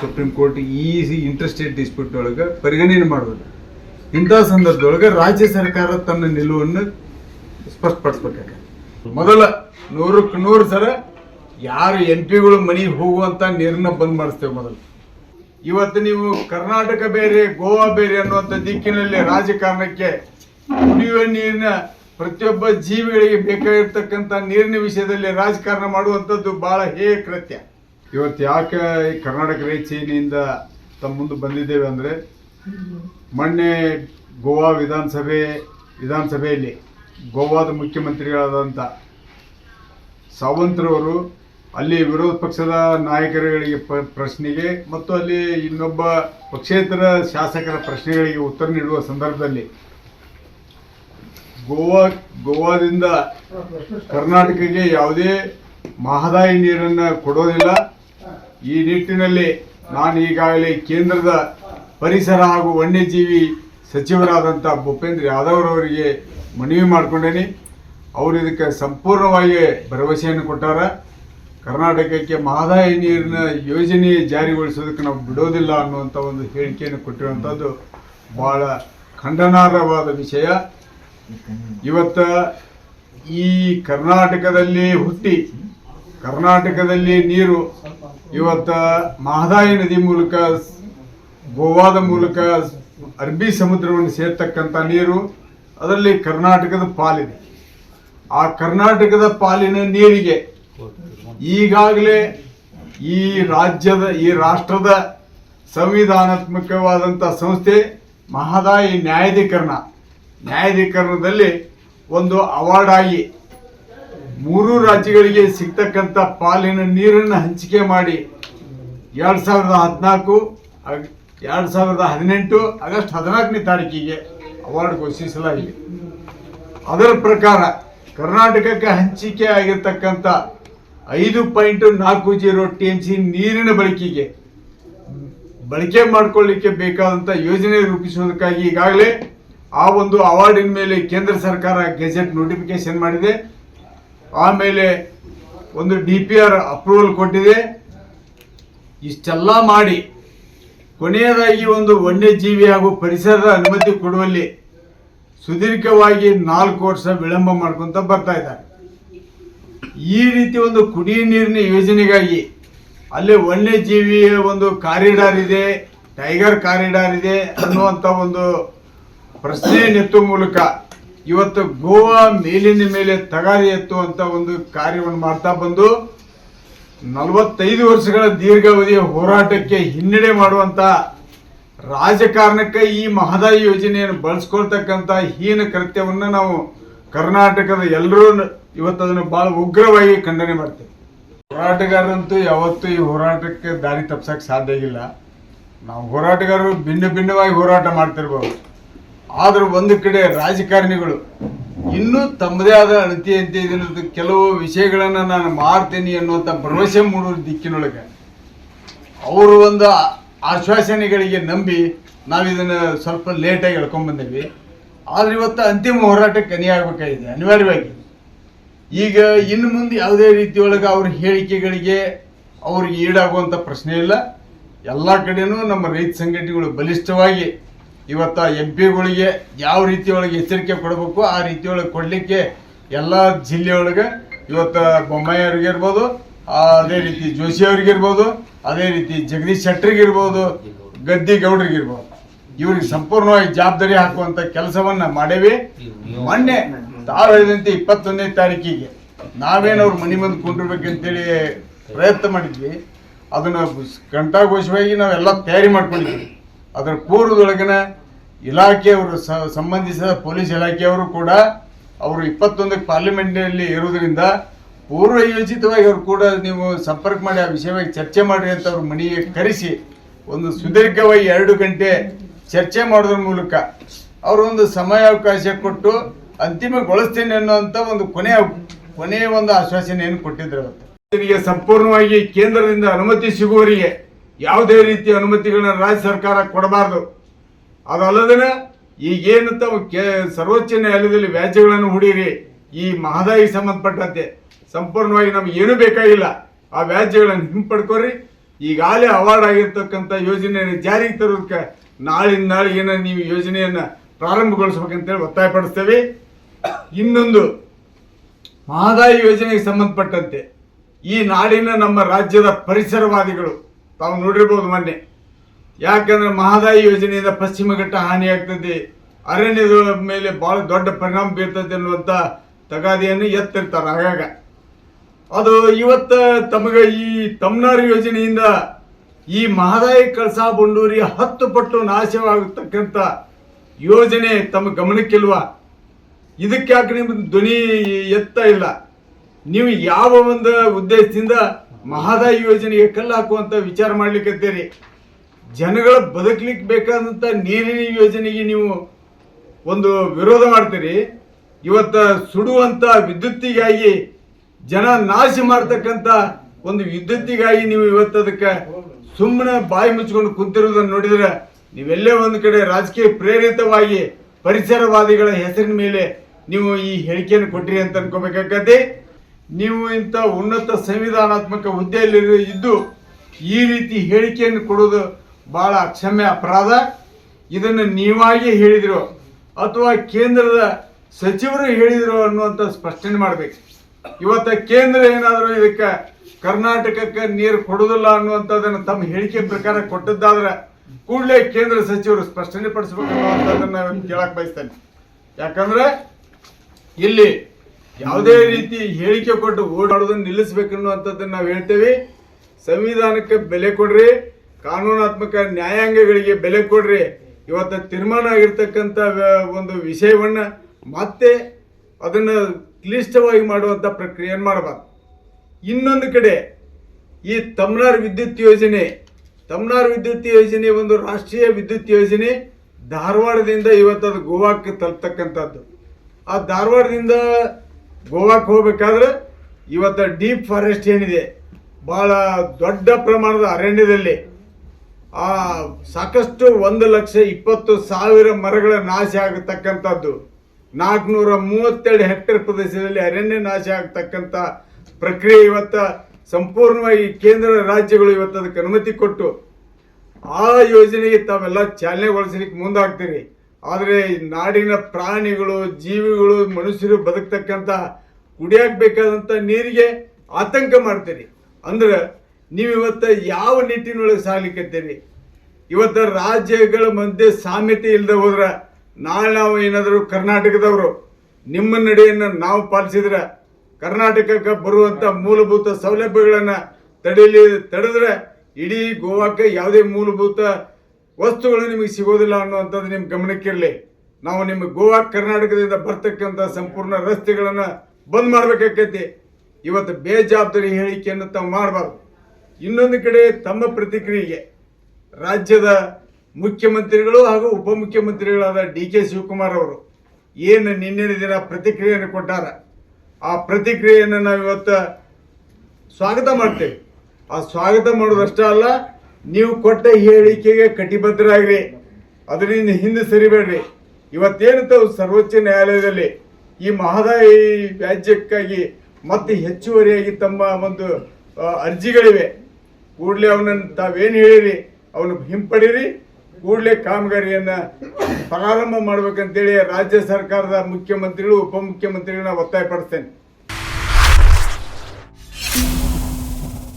Supreme court ಈಸಿ inter state dispute ಒಳಗೆ ಪರಿಗಣನೆ ಮಾಡೋದು ಇಂಥ ಸಂದರ್ಭದೊಳಗೆ ರಾಜ್ಯ ಸರ್ಕಾರ ತನ್ನ ನಿಲುವನ್ನು ಸ್ಪಷ್ಟಪಡಿಸ್ಬೇಕಾಗ ಮೊದಲ ನೂರಕ್ಕೆ ನೂರು ಸರ ಯಾರು ಎಂ ಪಿಗಳು ಮನೆಗೆ ಹೋಗುವಂತ ನೀರನ್ನ ಬಂದ್ ಮಾಡಿಸ್ತೇವೆ ಮೊದಲು. ಇವತ್ತು ನೀವು ಕರ್ನಾಟಕ ಬೇರೆ, ಗೋವಾ ಬೇರೆ ಅನ್ನುವಂಥ ದಿಕ್ಕಿನಲ್ಲಿ ರಾಜಕಾರಣಕ್ಕೆ ಕುಡಿಯುವ ನೀರಿನ ಪ್ರತಿಯೊಬ್ಬ ಜೀವಿಗಳಿಗೆ ಬೇಕಾಗಿರ್ತಕ್ಕಂಥ ನೀರಿನ ವಿಷಯದಲ್ಲಿ ರಾಜಕಾರಣ ಮಾಡುವಂಥದ್ದು ಬಹಳ ಹೇ ಕೃತ್ಯ. ಇವತ್ತು ಯಾಕೆ ಈ ಕರ್ನಾಟಕ ರೇಚಿನಿಂದ ತಮ್ಮ ಮುಂದೆ ಬಂದಿದ್ದೇವೆ ಅಂದರೆ, ಮೊನ್ನೆ ಗೋವಾ ವಿಧಾನಸಭೆ, ವಿಧಾನಸಭೆಯಲ್ಲಿ ಗೋವಾದ ಮುಖ್ಯಮಂತ್ರಿಗಳಾದಂಥ ಸಾವಂತ್ರವರು ಅಲ್ಲಿ ವಿರೋಧ ಪಕ್ಷದ ನಾಯಕರುಗಳಿಗೆ ಪ್ರಶ್ನೆಗೆ ಮತ್ತು ಅಲ್ಲಿ ಇನ್ನೊಬ್ಬ ಪಕ್ಷೇತರ ಶಾಸಕರ ಪ್ರಶ್ನೆಗಳಿಗೆ ಉತ್ತರ ನೀಡುವ ಸಂದರ್ಭದಲ್ಲಿ ಗೋವಾ, ಗೋವಾದಿಂದ ಕರ್ನಾಟಕಕ್ಕೆ ಯಾವುದೇ ಮಹದಾಯಿ ನೀರನ್ನು ಕೊಡೋದಿಲ್ಲ. ಈ ನಿಟ್ಟಿನಲ್ಲಿ ನಾನು ಈಗಾಗಲೇ ಕೇಂದ್ರದ ಪರಿಸರ ಹಾಗೂ ವನ್ಯಜೀವಿ ಸಚಿವರಾದಂಥ ಭೂಪೇಂದ್ರ ಯಾದವ್ರವರಿಗೆ ಮನವಿ ಮಾಡಿಕೊಂಡೇನೆ. ಅವರು ಇದಕ್ಕೆ ಸಂಪೂರ್ಣವಾಗಿ ಭರವಸೆಯನ್ನು ಕೊಟ್ಟಾರ. ಕರ್ನಾಟಕಕ್ಕೆ ಮಹದಾಯಿ ನೀರಿನ ಯೋಜನೆ ಜಾರಿಗೊಳಿಸೋದಕ್ಕೆ ನಾವು ಬಿಡೋದಿಲ್ಲ ಅನ್ನುವಂಥ ಒಂದು ಹೇಳಿಕೆಯನ್ನು ಕೊಟ್ಟಿರುವಂಥದ್ದು ಬಹಳ ಖಂಡನಾರ್ಹವಾದ ವಿಷಯ. ಇವತ್ತು ಈ ಕರ್ನಾಟಕದಲ್ಲಿ ಹುಟ್ಟಿ ಕರ್ನಾಟಕದಲ್ಲಿ ನೀರು ಇವತ್ತ ಮಹದಾಯಿ ನದಿ ಮೂಲಕ, ಗೋವಾದ ಮೂಲಕ ಅರಬ್ಬಿ ಸಮುದ್ರವನ್ನು ಸೇರ್ತಕ್ಕಂಥ ನೀರು ಅದರಲ್ಲಿ ಕರ್ನಾಟಕದ ಪಾಲಿದೆ. ಆ ಕರ್ನಾಟಕದ ಪಾಲಿನ ನೀರಿಗೆ ಈಗಾಗಲೇ ಈ ರಾಜ್ಯದ, ಈ ರಾಷ್ಟ್ರದ ಸಂವಿಧಾನಾತ್ಮಕವಾದಂಥ ಸಂಸ್ಥೆ ಮಹದಾಯಿ ನ್ಯಾಯಾಧೀಕರಣ. ನ್ಯಾಯಾಧೀಕರಣದಲ್ಲಿ ಒಂದು ಅವಾರ್ಡ್ ಆಗಿ ಮೂರು ರಾಜ್ಯಗಳಿಗೆ ಸಿಗ್ತಕ್ಕಂಥ ಪಾಲಿನ ನೀರನ್ನು ಹಂಚಿಕೆ ಮಾಡಿ ಎರಡು ಸಾವಿರದ ಹದಿನಾಲ್ಕು ಎರಡು ಸಾವಿರದ ಹದಿನೆಂಟು, ಆಗಸ್ಟ್ ಹದಿನಾಲ್ಕನೇ ತಾರೀಕಿಗೆ ಅವಾರ್ಡ್ ಘೋಷಿಸಲಾಗಿದೆ. ಅದರ ಪ್ರಕಾರ ಕರ್ನಾಟಕಕ್ಕೆ ಹಂಚಿಕೆ ಆಗಿರ್ತಕ್ಕಂಥ ಐದು ಪಾಯಿಂಟ್ ನಾಲ್ಕು ಜೀರೋ ಟಿ ಎಂ ಸಿ ನೀರಿನ ಬಳಕೆಗೆ ಬಳಕೆ ಮಾಡಿಕೊಳ್ಳಿಕ್ಕೆ ಬೇಕಾದಂಥ ಯೋಜನೆ ರೂಪಿಸುವುದಕ್ಕಾಗಿ ಈಗಾಗಲೇ ಆ ಒಂದು ಅವಾರ್ಡಿನ ಮೇಲೆ ಕೇಂದ್ರ ಸರ್ಕಾರ ಗೆಜೆಟ್ ನೋಟಿಫಿಕೇಶನ್ ಮಾಡಿದೆ. ಆಮೇಲೆ ಒಂದು ಡಿ ಪಿ ಆರ್ ಅಪ್ರೂವಲ್ ಕೊಟ್ಟಿದೆ. ಇಷ್ಟೆಲ್ಲ ಮಾಡಿ ಕೊನೆಯದಾಗಿ ಒಂದು ವನ್ಯಜೀವಿ ಹಾಗೂ ಪರಿಸರದ ಅನುಮತಿ ಕೊಡುವಲ್ಲಿ ಸುದೀರ್ಘವಾಗಿ ನಾಲ್ಕು ವರ್ಷ ವಿಳಂಬ ಮಾಡ್ಕೊಂತ ಬರ್ತಾ ಇದ್ದಾರೆ. ಈ ರೀತಿ ಒಂದು ಕುಡಿಯ ನೀರಿನ ಯೋಜನೆಗಾಗಿ ಅಲ್ಲಿ ವನ್ಯಜೀವಿಯ ಒಂದು ಕಾರಿಡಾರ್ ಇದೆ, ಟೈಗರ್ ಕಾರಿಡಾರ್ ಇದೆ ಅನ್ನುವಂಥ ಒಂದು ಪ್ರಶ್ನೆ ಎತ್ತುವ ಮೂಲಕ ಇವತ್ತು ಗೋವಾ ಮೇಲಿನ ಮೇಲೆ ತಗಾರಿ ಎತ್ತುವಂತ ಒಂದು ಕಾರ್ಯವನ್ನು ಮಾಡ್ತಾ ಬಂದು ನಲವತ್ತೈದು ವರ್ಷಗಳ ದೀರ್ಘಾವಧಿಯ ಹೋರಾಟಕ್ಕೆ ಹಿನ್ನಡೆ ಮಾಡುವಂತ ರಾಜಕಾರಣಕ್ಕೆ ಈ ಮಹದಾಯಿ ಯೋಜನೆಯನ್ನು ಬಳಸ್ಕೊಳ್ತಕ್ಕಂಥ ಹೀನ ಕೃತ್ಯವನ್ನು ನಾವು ಕರ್ನಾಟಕದ ಎಲ್ಲರೂ ಇವತ್ತು ಅದನ್ನು ಬಹಳ ಉಗ್ರವಾಗಿ ಖಂಡನೆ ಮಾಡ್ತೇವೆ. ಹೋರಾಟಗಾರರಂತೂ ಯಾವತ್ತೂ ಈ ಹೋರಾಟಕ್ಕೆ ದಾರಿ ತಪ್ಸಕ್ಕೆ ಸಾಧ್ಯ ಇಲ್ಲ ನಾವು ಹೋರಾಟಗಾರರು ಭಿನ್ನ ಭಿನ್ನವಾಗಿ ಹೋರಾಟ ಮಾಡ್ತಿರ್ಬೋದು. ಆದರೂ ಒಂದು ಕಡೆ ರಾಜಕಾರಣಿಗಳು ಇನ್ನೂ ತಮ್ಮದೇ ಆದ ಅಣತಿಯಂತೆ ಇದನ್ನದು ಕೆಲವು ವಿಷಯಗಳನ್ನು ನಾನು ಮಾಡ್ತೇನೆ ಅನ್ನುವಂಥ ಭರವಸೆ ಮೂಡುವ ದಿಕ್ಕಿನೊಳಗೆ. ಅವರು ಒಂದು ಆಶ್ವಾಸನೆಗಳಿಗೆ ನಂಬಿ ನಾವು ಇದನ್ನು ಸ್ವಲ್ಪ ಲೇಟಾಗಿ ಎಳ್ಕೊಂಡ್ಬಂದೇವಿ ಆದರೆ ಇವತ್ತು ಅಂತಿಮ ಹೋರಾಟಕ್ಕೆ ಕನಿಯಾಗಬೇಕಾಗಿದೆ ಅನಿವಾರ್ಯವಾಗಿ. ಈಗ ಇನ್ನು ಮುಂದೆ ಯಾವುದೇ ರೀತಿಯೊಳಗೆ ಅವ್ರ ಹೇಳಿಕೆಗಳಿಗೆ ಅವ್ರಿಗೆ ಈಡಾಗುವಂಥ ಪ್ರಶ್ನೆ ಇಲ್ಲ. ಎಲ್ಲ ಕಡೆಯೂ ನಮ್ಮ ರೈತ ಸಂಘಟನೆಗಳು ಬಲಿಷ್ಠವಾಗಿ ಇವತ್ತು ಎಂ ಪಿಗಳಿಗೆ ಯಾವ ರೀತಿಯೊಳಗೆ ಎಚ್ಚರಿಕೆ ಕೊಡಬೇಕು, ಆ ರೀತಿಯೊಳಗೆ ಕೊಡಲಿಕ್ಕೆ ಎಲ್ಲ ಜಿಲ್ಲೆಯೊಳಗೆ ಇವತ್ತು ಬೊಮ್ಮಾಯಿ ಅವ್ರಿಗೆ ಇರ್ಬೋದು, ಅದೇ ರೀತಿ ಜೋಶಿ ಅವ್ರಿಗೆ ಇರ್ಬೋದು, ಅದೇ ರೀತಿ ಜಗದೀಶ್ ಶೆಟ್ಟರಿಗೆ ಇರ್ಬೋದು ಇವ್ರಿಗೆ ಸಂಪೂರ್ಣವಾಗಿ ಜವಾಬ್ದಾರಿ ಹಾಕುವಂತ ಕೆಲಸವನ್ನ ಮಾಡೇವಿ. ಮೊನ್ನೆ ತಾವು ಹೇಳಿದಂತೆ ಇಪ್ಪತ್ತೊಂದನೇ ತಾರೀಕಿಗೆ ನಾವೇನು ಅವ್ರ ಮನೆ ಮುಂದೆ ಕೊಂಡಿರ್ಬೇಕಂತೇಳಿ ಪ್ರಯತ್ನ ಮಾಡಿದ್ವಿ. ಅದನ್ನ ಘಂಟಾಘೋಷವಾಗಿ ನಾವೆಲ್ಲ ತಯಾರಿ ಮಾಡ್ಕೊಂಡಿದ್ವಿ. ಅದರ ಪೂರ್ವದೊಳಗಿನ ಇಲಾಖೆಯವರು ಸಂಬಂಧಿಸಿದ ಪೊಲೀಸ್ ಇಲಾಖೆಯವರು ಕೂಡ ಅವರು ಇಪ್ಪತ್ತೊಂದಕ್ಕೆ ಪಾರ್ಲಿಮೆಂಟ್ನಲ್ಲಿ ಇರುವುದರಿಂದ ಪೂರ್ವ ಯೋಜಿತವಾಗಿ ಅವರು ಕೂಡ ನೀವು ಸಂಪರ್ಕ ಮಾಡಿ ಆ ವಿಷಯವಾಗಿ ಚರ್ಚೆ ಮಾಡಿರಿ ಅಂತ ಅವರು ಮನೆಗೆ ಕರೆಸಿ ಒಂದು ಸುದೀರ್ಘವಾಗಿ ಎರಡು ಗಂಟೆ ಚರ್ಚೆ ಮಾಡೋದ್ರ ಮೂಲಕ ಅವರು ಒಂದು ಸಮಯಾವಕಾಶ ಕೊಟ್ಟು ಅಂತಿಮಗೊಳಿಸ್ತೇನೆ ಅನ್ನುವಂಥ ಒಂದು ಕೊನೆಯ ಕೊನೆಯ ಒಂದು ಆಶ್ವಾಸನೆಯನ್ನು ಕೊಟ್ಟಿದ್ರು ಅವತ್ತು. ಸಂಪೂರ್ಣವಾಗಿ ಕೇಂದ್ರದಿಂದ ಅನುಮತಿ ಸಿಗುವವರಿಗೆ ಯಾವುದೇ ರೀತಿಯ ಅನುಮತಿಗಳನ್ನು ರಾಜ್ಯ ಸರ್ಕಾರ ಕೊಡಬಾರದು. ಅದಲ್ಲದೇ ಈಗೇನು ತಾವು ಸರ್ವೋಚ್ಚ ನ್ಯಾಯಾಲಯದಲ್ಲಿ ವ್ಯಾಜ್ಯಗಳನ್ನು ಹೂಡಿರಿ, ಈ ಮಹದಾಯಿಗೆ ಸಂಬಂಧಪಟ್ಟಂತೆ ಸಂಪೂರ್ಣವಾಗಿ ನಮ್ಗೆ ಏನು ಬೇಕಾಗಿಲ್ಲ. ಆ ವ್ಯಾಜ್ಯಗಳನ್ನು ಹಿಂಪಡ್ಕೋರಿ. ಈಗಾಗಲೇ ಅವಾರ್ಡ್ ಆಗಿರ್ತಕ್ಕಂಥ ಯೋಜನೆಯನ್ನು ಜಾರಿಗೆ ತರೋದಕ್ಕೆ ನಾಳಿನ ನಾಳಿಗೆನ ನೀವು ಯೋಜನೆಯನ್ನು ಪ್ರಾರಂಭಗೊಳಿಸ್ಬೇಕಂತೇಳಿ ಒತ್ತಾಯಪಡಿಸ್ತೇವೆ. ಇನ್ನೊಂದು, ಮಹದಾಯಿ ಯೋಜನೆಗೆ ಸಂಬಂಧಪಟ್ಟಂತೆ ಈ ನಾಡಿನ ನಮ್ಮ ರಾಜ್ಯದ ಪರಿಸರವಾದಿಗಳು ತಾವು ನೋಡಿರ್ಬೋದು ಮೊನ್ನೆ. ಯಾಕಂದ್ರೆ ಮಹದಾಯಿ ಯೋಜನೆಯಿಂದ ಪಶ್ಚಿಮ ಘಟ್ಟ ಹಾನಿಯಾಗ್ತದೆ. ಅರಣ್ಯದ ಮೇಲೆ ಬಹಳ ದೊಡ್ಡ ಪರಿಣಾಮ ಬೀರ್ತದೆ ಅನ್ನುವಂಥ ತಗಾದಿಯನ್ನು ಎತ್ತಿರ್ತಾರೆ ಆಗಾಗ. ಅದು ಇವತ್ತು ತಮಗೆ ಈ ತಮ್ನಾರು ಯೋಜನೆಯಿಂದ ಈ ಮಹದಾಯಿ ಕಳಸಾ ಬಂಡೂರಿ ಹತ್ತು ಪಟ್ಟು ನಾಶವಾಗತಕ್ಕಂಥ ಯೋಜನೆ ತಮ್ಮ ಗಮನಕ್ಕಿಲ್ವ? ಇದಕ್ಕೆ ಯಾಕೆ ನಿಮ್ಮ ಧ್ವನಿ ಎತ್ತ ಇಲ್ಲ? ನೀವು ಯಾವ ಒಂದು ಉದ್ದೇಶದಿಂದ ಮಹದಾಯಿ ಯೋಜನೆಗೆ ಕಲ್ಲು ಹಾಕುವಂತ ವಿಚಾರ ಮಾಡ್ಲಿಕ್ಕತ್ತೀರಿ ಜನಗಳ ಬದುಕಲಿಕ್ಕೆ ಬೇಕಾದಂತ ನೀರಿನ ಯೋಜನೆಗೆ ನೀವು ಒಂದು ವಿರೋಧ ಮಾಡ್ತೀರಿ. ಇವತ್ತ ಸುಡುವಂತ ವಿದ್ಯುತ್ತಿಗಾಗಿ ಜನ ನಾಶ ಮಾಡ್ತಕ್ಕಂಥ ಒಂದು ವಿದ್ಯುತ್ತಿಗಾಗಿ ನೀವು ಇವತ್ತು ಅದಕ್ಕೆ ಸುಮ್ಮನೆ ಬಾಯಿ ಮುಚ್ಕೊಂಡು ಕುಂತಿರೋದನ್ನು ನೋಡಿದ್ರೆ ನೀವೆಲ್ಲೇ ಒಂದು ಕಡೆ ರಾಜಕೀಯ ಪ್ರೇರಿತವಾಗಿ ಪರಿಸರವಾದಿಗಳ ಹೆಸರಿನ ಮೇಲೆ ನೀವು ಈ ಹೇಳಿಕೆಯನ್ನು ಕೊಟ್ಟಿರಿ ಅಂತ ಅನ್ಕೋಬೇಕಾಗತ್ತೆ ನೀವು ಇಂಥ ಉನ್ನತ ಸಂವಿಧಾನಾತ್ಮಕ ಹುದ್ದೆಯಲ್ಲಿ ಇದ್ದು ಈ ರೀತಿ ಹೇಳಿಕೆಯನ್ನು ಕೊಡೋದು ಬಹಳ ಅಕ್ಷಮ್ಯ ಅಪರಾಧ. ಇದನ್ನು ನೀವಾಗಿ ಹೇಳಿದಿರೋ ಅಥವಾ ಕೇಂದ್ರದ ಸಚಿವರು ಹೇಳಿದರು ಅನ್ನುವಂಥ ಸ್ಪಷ್ಟನೆ ಮಾಡಬೇಕು. ಇವತ್ತು ಕೇಂದ್ರ ಏನಾದರೂ ಇದಕ್ಕೆ ಕರ್ನಾಟಕಕ್ಕೆ ನೀರು ಕೊಡುವುದಿಲ್ಲ ಅನ್ನುವಂಥದ್ದನ್ನು ತಮ್ಮ ಹೇಳಿಕೆ ಪ್ರಕಾರ ಕೊಟ್ಟದ್ದಾದ್ರೆ ಕೂಡಲೇ ಕೇಂದ್ರ ಸಚಿವರು ಸ್ಪಷ್ಟನೆ ಪಡಿಸ್ಬೇಕು ಅನ್ನುವಂಥದ್ದನ್ನು ಕೇಳಕ್ಕೆ ಬಯಸ್ತೇನೆ. ಯಾಕಂದ್ರೆ ಇಲ್ಲಿ ಯಾವುದೇ ರೀತಿ ಹೇಳಿಕೆ ಕೊಟ್ಟು ಓಡಾಡೋದನ್ನು ನಿಲ್ಲಿಸ್ಬೇಕು ಅನ್ನುವಂಥದ್ದನ್ನ ನಾವು ಹೇಳ್ತೇವೆ. ಸಂವಿಧಾನಕ್ಕೆ ಬೆಲೆ ಕೊಡ್ರಿ, ಕಾನೂನಾತ್ಮಕ ನ್ಯಾಯಾಂಗಗಳಿಗೆ ಬೆಲೆ ಕೊಡ್ರಿ. ಇವತ್ತು ತೀರ್ಮಾನ ಆಗಿರ್ತಕ್ಕಂಥ ಒಂದು ವಿಷಯವನ್ನ ಮತ್ತೆ ಅದನ್ನ ಕ್ಲಿಷ್ಟವಾಗಿ ಮಾಡುವಂಥ ಪ್ರಕ್ರಿಯೆಯನ್ನು ಮಾಡಬಾರ್ದು? ಇನ್ನೊಂದು ಕಡೆ ಈ ತಮ್ನಾರ್ ವಿದ್ಯುತ್ ಯೋಜನೆ, ತಮ್ನಾರ್ ವಿದ್ಯುತ್ ಯೋಜನೆ ಒಂದು ರಾಷ್ಟ್ರೀಯ ವಿದ್ಯುತ್ ಯೋಜನೆ ಧಾರವಾಡದಿಂದ ಇವತ್ತು ಗೋವಾಕ್ಕೆ ತಲುಪ್ತಕ್ಕಂಥದ್ದು. ಆ ಧಾರವಾಡದಿಂದ ಗೋವಾಕ್ಕೆ ಹೋಗ್ಬೇಕಾದ್ರೆ ಇವತ್ತು ಡೀಪ್ ಫಾರೆಸ್ಟ್ ಏನಿದೆ, ಬಹಳ ದೊಡ್ಡ ಪ್ರಮಾಣದ ಅರಣ್ಯದಲ್ಲಿ ಆ ಸಾಕಷ್ಟು ಒಂದು ಲಕ್ಷ ಇಪ್ಪತ್ತು ಸಾವಿರ ಮರಗಳ ನಾಶ ಆಗತಕ್ಕಂಥದ್ದು. ನಾಲ್ಕುನೂರ ಮೂವತ್ತೆರಡು ಹೆಕ್ಟೇರ್ ಪ್ರದೇಶದಲ್ಲಿ ಅರಣ್ಯ ನಾಶ ಆಗತಕ್ಕಂಥ ಪ್ರಕ್ರಿಯೆ ಇವತ್ತ ಸಂಪೂರ್ಣವಾಗಿ ಕೇಂದ್ರ ರಾಜ್ಯಗಳು ಇವತ್ತು ಅದಕ್ಕೆ ಅನುಮತಿ ಕೊಟ್ಟು ಆ ಯೋಜನೆಗೆ ತಾವೆಲ್ಲ ಚಾಲನೆಗೊಳಿಸಲಿಕ್ಕೆ ಮುಂದಾಗ್ತೀರಿ. ಆದರೆ ನಾಡಿನ ಪ್ರಾಣಿಗಳು, ಜೀವಿಗಳು, ಮನುಷ್ಯರು ಬದುಕ್ತಕ್ಕಂಥ ಕುಡಿಯಕ್ಕೆ ಬೇಕಾದಂಥ ನೀರಿಗೆ ಆತಂಕ ಮಾಡ್ತೀರಿ. ಅಂದ್ರೆ ನೀವು ಇವತ್ತು ಯಾವ ನಿಟ್ಟಿನೊಳಗೆ ಸಾಗ್ಲಿಕ್ಕತ್ತೀರಿ ಇವತ್ತು ರಾಜ್ಯಗಳ ಮಧ್ಯೆ ಸಾಮ್ಯತೆ ಇಲ್ಲದೆ ಹೋದ್ರೆ ನಾಳೆ ನಾವು ಏನಾದರೂ ಕರ್ನಾಟಕದವರು, ನಿಮ್ಮ ನಡೆಯನ್ನು ನಾವು ಪಾಲಿಸಿದ್ರೆ ಕರ್ನಾಟಕಕ್ಕೆ ಬರುವಂಥ ಮೂಲಭೂತ ಸೌಲಭ್ಯಗಳನ್ನು ತಡೆಯಲಿ ತಡೆದ್ರೆ ಇಡೀ ಗೋವಾಕ್ಕೆ ಯಾವುದೇ ಮೂಲಭೂತ ವಸ್ತುಗಳು ನಿಮಗೆ ಸಿಗೋದಿಲ್ಲ ಅನ್ನುವಂಥದ್ದು ನಿಮ್ಮ ಗಮನಕ್ಕಿರಲಿ ನಾವು ನಿಮ್ಮ ಗೋವಾ, ಕರ್ನಾಟಕದಿಂದ ಬರ್ತಕ್ಕಂಥ ಸಂಪೂರ್ಣ ರಸ್ತೆಗಳನ್ನು ಬಂದ್ ಮಾಡಬೇಕಾಕೈತಿ. ಇವತ್ತು ಬೇಜವಾಬ್ದಾರಿ ಹೇಳಿಕೆಯನ್ನು ತಾವು ಮಾಡಬಾರ್ದು. ಇನ್ನೊಂದು ಕಡೆ ತಮ್ಮ ಪ್ರತಿಕ್ರಿಯೆಗೆ ರಾಜ್ಯದ ಮುಖ್ಯಮಂತ್ರಿಗಳು ಹಾಗೂ ಉಪಮುಖ್ಯಮಂತ್ರಿಗಳಾದ ಡಿ ಕೆ ಶಿವಕುಮಾರ್ ಅವರು ಏನು ನಿನ್ನೆ ದಿನ ಪ್ರತಿಕ್ರಿಯೆಯನ್ನು ಕೊಟ್ಟಾರ? ಆ ಪ್ರತಿಕ್ರಿಯೆಯನ್ನು ನಾವು ಇವತ್ತು ಸ್ವಾಗತ ಮಾಡ್ತೇವೆ. ಆ ಸ್ವಾಗತ ಮಾಡೋದಷ್ಟೇ ಅಲ್ಲ ನೀವು ಕೊಟ್ಟ ಹೇಳಿಕೆಗೆ ಕಟಿಬದ್ಧರಾಗ್ರಿ. ಅದರಿಂದ ಹಿಂದೆ ಸರಿಬೇಡ್ರಿ. ಇವತ್ತೇನು ತಾವು ಸರ್ವೋಚ್ಚ ನ್ಯಾಯಾಲಯದಲ್ಲಿ ಈ ಮಹದಾಯಿ ವ್ಯಾಜ್ಯಕ್ಕಾಗಿ ಮತ್ತೆ ಹೆಚ್ಚುವರಿಯಾಗಿ ತಮ್ಮ ಒಂದು ಅರ್ಜಿಗಳಿವೆ. ಕೂಡಲೇ ಅವನನ್ನು ತಾವೇನು ಹೇಳಿರಿ? ಅವನು ಹಿಂಪಡೀರಿ. ಕೂಡಲೇ ಕಾಮಗಾರಿಯನ್ನು ಪ್ರಾರಂಭ ಮಾಡ್ಬೇಕಂತೇಳಿ ರಾಜ್ಯ ಸರ್ಕಾರದ ಮುಖ್ಯಮಂತ್ರಿಗಳು, ಉಪಮುಖ್ಯಮಂತ್ರಿಗಳನ್ನ ಒತ್ತಾಯಪಡಿಸ್ತೇನೆ.